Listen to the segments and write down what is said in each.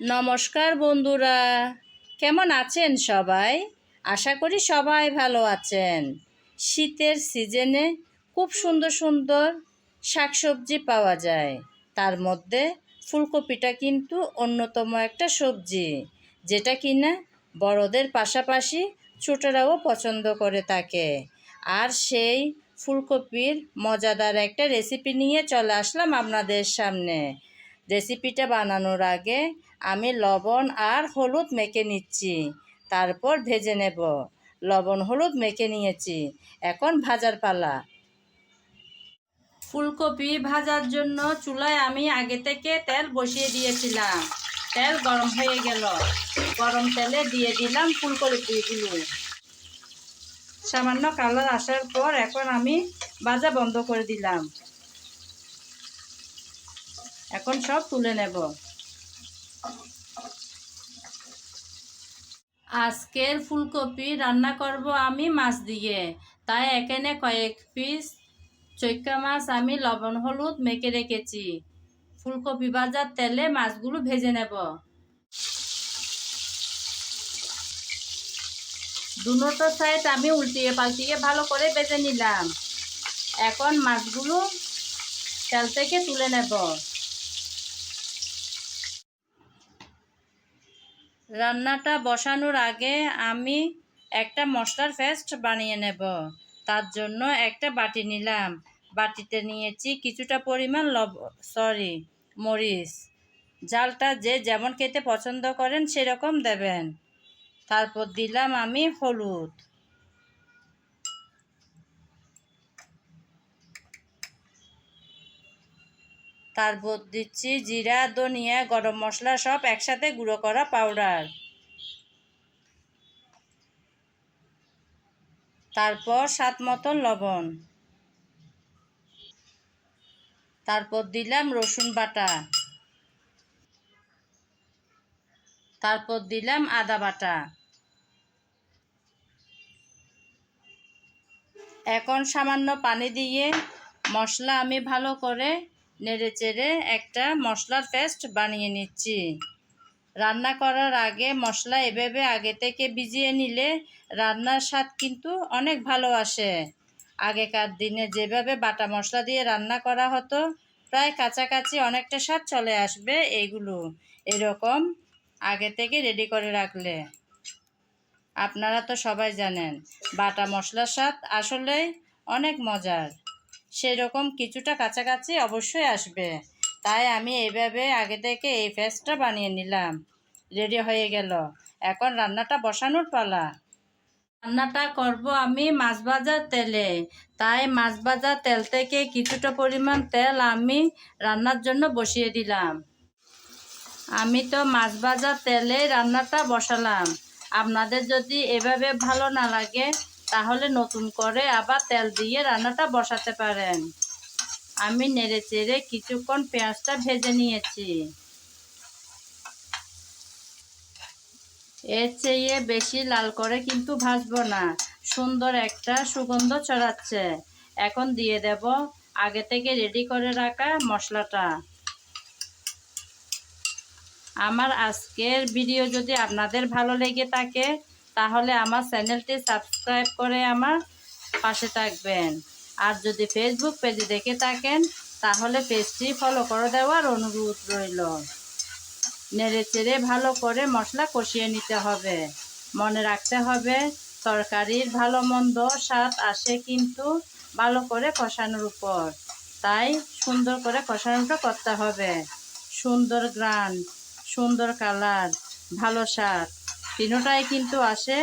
নমস্কার বন্ধুরা। কেমন আছেন সবাই? আশা করি সবাই ভালো আছেন। শীতের সিজনে খুব সুন্দর সুন্দর শাকসবজি পাওয়া যায়। তার মধ্যে ফুলকপিটা কিন্তু অন্যতম একটা সবজি, যেটা কিনা বড়দের পাশাপাশি ছোটরাও পছন্দ করে থাকে। আর সেই ফুলকপির মজাদার একটা রেসিপি নিয়ে চলে আসলাম আপনাদের সামনে। রেসিপিটা বানানোর আগে আমি লবণ আর হলুদ মেখে নিচ্ছি। তারপর ভেজে নেব। লবণ, হলুদ মেখে নিয়েছি। এখন ভাজার পালা। ফুলকপি ভাজার জন্য চুলায় আমি আগে থেকে তেল বসিয়ে দিয়েছিলাম। তেল গরম হয়ে গেল। গরম তেলে দিয়ে দিলাম ফুলকপিগুলো। সামান্য কালার আসার পর এখন আমি ভাজা বন্ধ করে দিলাম। এখন সব তুলে নেব। আজকের ফুলকপি রান্না করব আমি মাছ দিয়ে। তাই এখানে কয়েক পিস চৈক্কা মাছ আমি লবণ, হলুদ মেখে রেখেছি। ফুলকপি ভাজার তেলে মাছগুলো ভেজে নেব। দুটো সাইড আমি উল্টিয়ে পাল্টিয়ে ভালো করে ভেজে নিলাম। এখন মাছগুলো তেল থেকে তুলে নেব। রান্নাটা বসানোর আগে আমি একটা মশলার ফেস্ট বানিয়ে নেব। তার জন্য একটা বাটি নিলাম। বাটিতে নিয়েছি কিছুটা পরিমাণ লব, সরি, মরিচ। জালটা যে যেমন খেতে পছন্দ করেন সেরকম দেবেন। তারপর দিলাম আমি হলুদ। তারপর দিচ্ছি? জিরা, ধনিয়া, গরম মশলা সব একসাথে গুঁড়ো করা পাউডার। তারপর স্বাদ মতন লবণ। তারপর দিলাম রসুন বাটা। তারপর দিলাম আদা বাটা। এখন সামান্য পানি দিয়ে মশলা আমি ভালো করে নেড়ে চেড়ে একটা মশলার পেস্ট বানিয়ে নিচ্ছি। রান্না করার আগে মশলা এভাবে আগে থেকে ভিজিয়ে নিলে রান্নার স্বাদ কিন্তু অনেক ভালো আসে। আগেকার দিনে যেভাবে বাটা মশলা দিয়ে রান্না করা হতো, প্রায় কাছাকাছি অনেকটা স্বাদ চলে আসবে এইগুলো। এরকম আগে থেকে রেডি করে রাখলে। আপনারা তো সবাই জানেন, বাটা মশলার স্বাদ আসলে অনেক মজার। সেই রকম কিছুটা কাছাকাছি অবশ্যই আসবে। তাই আমি এইভাবে আগে থেকে এই ফেসটা বানিয়ে নিলাম। রেডি হয়ে গেল। এখন রান্নাটা বসানোর পালা। রান্নাটা করব আমি মাছ ভাজার তেলে। তাই মাছ ভাজার তেল থেকে কিছুটা পরিমাণ তেল আমি রান্নার জন্য বসিয়ে দিলাম। আমি তো মাছ ভাজার তেলে রান্নাটা বসালাম। আপনাদের যদি এভাবে ভালো না লাগে তাহলে নতুন করে আবার তেল দিয়ে রান্নাটা বসাতে পারেন। আমি নেড়ে চেড়ে কিছুক্ষণ পেঁয়াজটা ভেজে নিয়েছি। এর চেয়ে বেশি লাল করে কিন্তু ভাজবো না। সুন্দর একটা সুগন্ধ ছড়াচ্ছে। এখন দিয়ে দেব আগে থেকে রেডি করে রাখা মশলাটা। আমার আজকের ভিডিও যদি আপনাদের ভালো লেগে থাকে তাহলে আমার চ্যানেলটি সাবস্ক্রাইব করে আমার পাশে থাকবেন। আর যদি ফেসবুক পেজে দেখে থাকেন, তাহলে পেজটি ফলো করে দেওয়ার অনুরোধ রইল। নেড়ে চেড়ে ভালো করে মশলা কষিয়ে নিতে হবে। মনে রাখতে হবে, তরকারির ভালো মন্দ স্বাদ আসে কিন্তু ভালো করে কষানোর উপর। তাই সুন্দর করে কষানোটা করতে হবে। সুন্দর গ্রান, সুন্দর কালার, ভালো স্বাদ। তিনোটাই কিন্তু আসে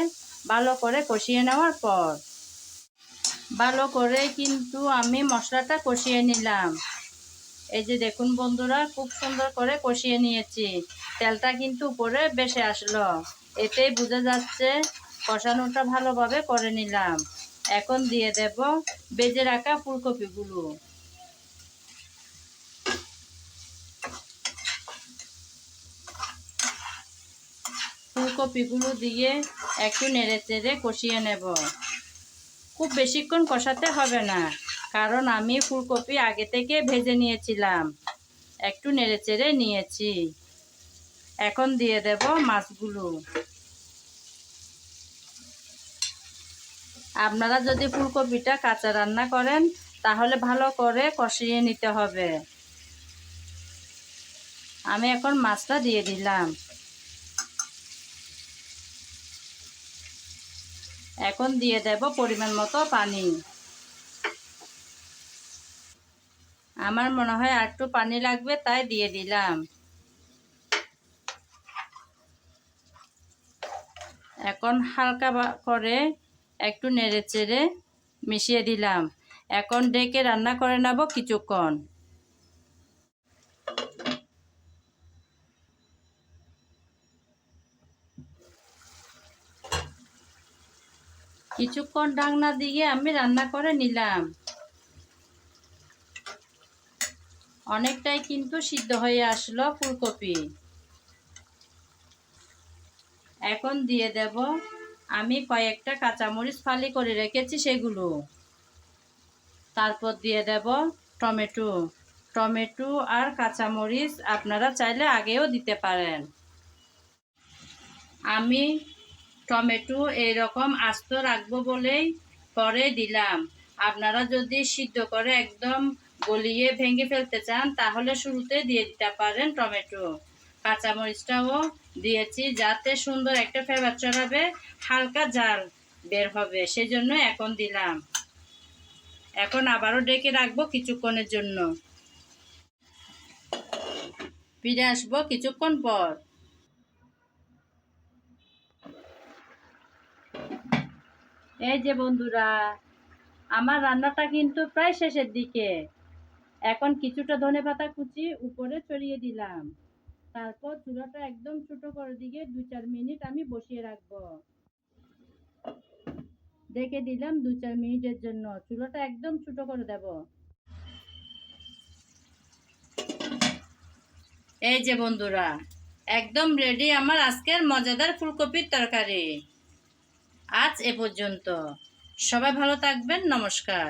ভালো করে কষিয়ে নেওয়ার পর। ভালো করে কিন্তু আমি মশলাটা কষিয়ে নিলাম। এই যে দেখুন বন্ধুরা, খুব সুন্দর করে কষিয়ে নিয়েছি। তেলটা কিন্তু উপরে বেশি আসলো। এতেই বোঝা যাচ্ছে কষানোটা ভালোভাবে করে নিলাম। এখন দিয়ে দেব বেজে রাখা ফুলকপিগুলো। ফুলকপিগুলো দিয়ে একটু নেড়ে চেড়ে কষিয়ে নেব। খুব বেশিক্ষণ কষাতে হবে না, কারণ আমি ফুলকপি আগে থেকে ভেজে নিয়েছিলাম। একটু নেড়ে চেড়ে নিয়েছি। এখন দিয়ে দেব মাছগুলো। আপনারা যদি ফুলকপিটা কাঁচা রান্না করেন, তাহলে ভালো করে কষিয়ে নিতে হবে। আমি এখন মাছটা দিয়ে দিলাম। এখন দিয়ে দেব পরিমাণ মতো পানি। আমার মনে হয় আর একটু পানি লাগবে, তাই দিয়ে দিলাম। এখন হালকা করে একটু নেড়ে চেড়ে মিশিয়ে দিলাম। এখন ডেকে রান্না করে নেব কিছুক্ষণ। কিছুক্ষণ ডাকনা দিয়ে আমি রান্না করে নিলাম। অনেকটাই কিন্তু সিদ্ধ হয়ে আসলো ফুলকপি। এখন দিয়ে দেব আমি কয়েকটা কাঁচামরিচ ফালি করে রেখেছি সেগুলো। তারপর দিয়ে দেব টমেটো। টমেটো আর কাঁচামরিচ আপনারা চাইলে আগেও দিতে পারেন। আমি টমেটো এইরকম আস্ত রাখব বলেই পরে দিলাম। আপনারা যদি সিদ্ধ করে একদম গলিয়ে ভেঙে ফেলতে চান, তাহলে শুরুতে দিয়ে দিতে পারেন টমেটো। কাঁচামরিচটাও দিয়েছি যাতে সুন্দর একটা ফ্লেভার চড়াবে হালকা জাল বের হবে, সেজন্য এখন দিলাম। এখন আবারও ডেকে রাখব কিছুক্ষণের জন্য। ফিরে আসব কিছুক্ষণ পর। এই যে বন্ধুরা, আমার রান্নাটা কিন্তু প্রায় শেষের দিকে। এখন কিছুটা ধনে পাতা কুচি উপরে ছড়িয়ে দিলাম। তারপর চুলাটা একদম ছোট করে দিয়ে দু চার মিনিট আমি বসিয়ে রাখব। দেখে দিলাম দু চার মিনিটের জন্য। চুলাটা একদম ছোট করে দেব। এই যে বন্ধুরা, একদম রেডি আমার আজকের মজাদার ফুলকপির তরকারি। আজ এ পর্যন্ত। সবাই ভালো থাকবেন নমস্কার।